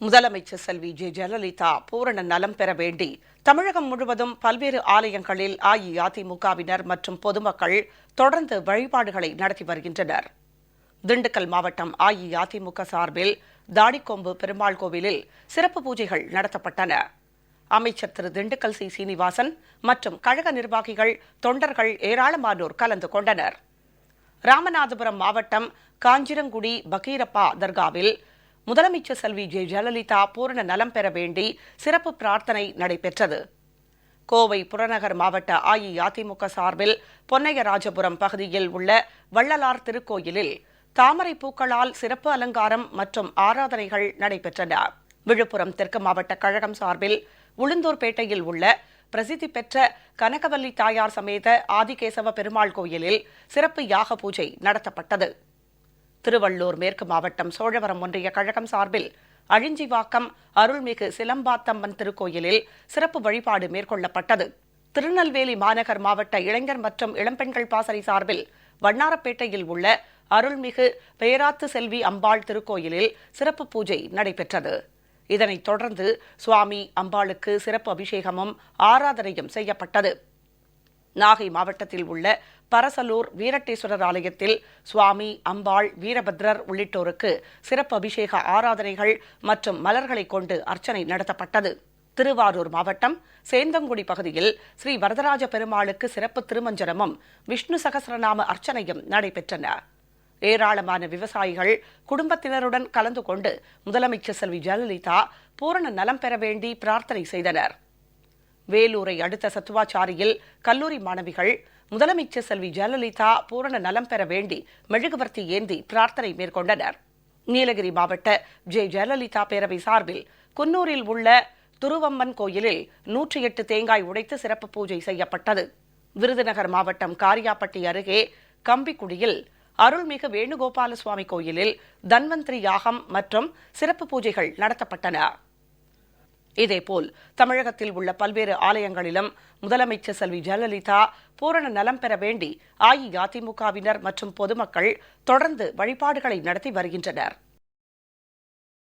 முதலமைச்சர் செல்வி ஜே. ஜெயலலிதா பூரண நலம் பெற வேண்டி தமிழகம் முழுவதும் பல்வேறு ஆலயங்களில் அஇஅதிமுகவினர் மற்றும் பொதுமக்கள் தொடர்ந்து வழிபாடுகளை நடத்தி வருகின்றனர். திண்டுக்கல் மாவட்டம் அஇஅதிமுக சார்பில் தாடிக்கொம்பு பெருமாள் கோவிலில் சிறப்பு பூஜைகள் நடத்தப்பட்டன. அமைச்சர் திரு திண்டுக்கல் சி. சீனிவாசன் மற்றும் கழக நிர்வாகிகள் தொண்டர்கள் ஏராளமானோர் கலந்து கொண்டனர். ராமநாதபுரம் மாவட்டம் காஞ்சிரங்குடி பகீரப்பா தர்காவில் முதலமைச்சர் செல்வி ஜெ. ஜெயலலிதா பூரண நலம் பெற வேண்டி சிறப்பு பிரார்த்தனை நடைபெற்றது. கோவை புறநகர் மாவட்ட அஇஅதிமுக சார்பில் பொன்னையராஜபுரம் பகுதியில் உள்ள வள்ளலார் திருக்கோயிலில் தாமரை பூக்களால் சிறப்பு அலங்காரம் மற்றும் ஆராதனைகள் நடைபெற்றன. விழுப்புரம் தெற்கு மாவட்ட கழகம் சார்பில் உளுந்தூர்பேட்டையில் உள்ள பிரசித்தி பெற்ற கனகவல்லி தாயார் சமேத ஆதிகேசவ பெருமாள் கோயிலில் சிறப்பு யாக பூஜை நடத்தப்பட்டது. திருவள்ளூர் மேற்கு மாவட்டம் சோழவரம் ஒன்றிய கழகம் சார்பில் அழிஞ்சிவாக்கம் அருள்மிகு சிலம்பாத்தம்மன் திருக்கோயிலில் சிறப்பு வழிபாடு மேற்கொள்ளப்பட்டது. திருநெல்வேலி மாநகர் மாவட்ட இளைஞர் மற்றும் இளம்பெண்கள் பாசறை சார்பில் வண்ணாரப்பேட்டையில் உள்ள அருள்மிகு பேராத்து செல்வி அம்பாள் திருக்கோயிலில் சிறப்பு பூஜை நடைபெற்றது. இதனைத் தொடர்ந்து சுவாமி அம்பாளுக்கு சிறப்பு அபிஷேகமும் ஆராதனையும் செய்யப்பட்டது. நாகை மாவட்டத்தில் உள்ள பரசலூர் வீரட்டேஸ்வரர் ஆலயத்தில் சுவாமி அம்பாள் வீரபத்ரர் உள்ளிட்டோருக்கு சிறப்பு அபிஷேக ஆராதனைகள் மற்றும் மலர்களை கொண்டு அர்ச்சனை நடத்தப்பட்டது. திருவாரூர் மாவட்டம் சேந்தங்குடி பகுதியில் ஸ்ரீ வரதராஜ பெருமாளுக்கு சிறப்பு திருமஞ்சனமும் விஷ்ணு சகசரநாம அர்ச்சனையும் நடைபெற்றன. ஏராளமான விவசாயிகள் குடும்பத்தினருடன் கலந்து கொண்டு முதலமைச்சர் செல்வி ஜெயலலிதா பூரண நலம் பெற வேண்டி பிரார்த்தனை செய்தனர். வேலூரை அடுத்த சத்துவாச்சாரியில் கல்லூரி மாணவிகள். முதலமைச்சர் செல்வி ஜெயலலிதா பூரண நலம் பெற வேண்டி மெழுகுவர்த்தி ஏந்தி பிரார்த்தனை மேற்கொண்டனர். நீலகிரி மாவட்ட ஜே. ஜெயலலிதா பேரவை சார்பில் குன்னூரில் உள்ள துருவம்மன் கோயிலில் நூற்றி எட்டு தேங்காய் உடைத்து சிறப்பு பூஜை செய்யப்பட்டது. விருதுநகர் மாவட்டம் காரியாப்பட்டி அருகே கம்பிக்குடியில் அருள்மிகு வேணுகோபால சுவாமி கோயிலில் தன்வந்திரி யாகம் மற்றும் சிறப்பு பூஜைகள் நடத்தப்பட்டன. இதேபோல் தமிழகத்தில் உள்ள பல்வேறு ஆலயங்களிலும் முதலமைச்சர் செல்வி ஜெயலலிதா பூரண நலம் பெற வேண்டி அஇஅதிமுகவினர் மற்றும் பொதுமக்கள் தொடர்ந்து வழிபாடுகளை நடத்தி வருகின்றனர்.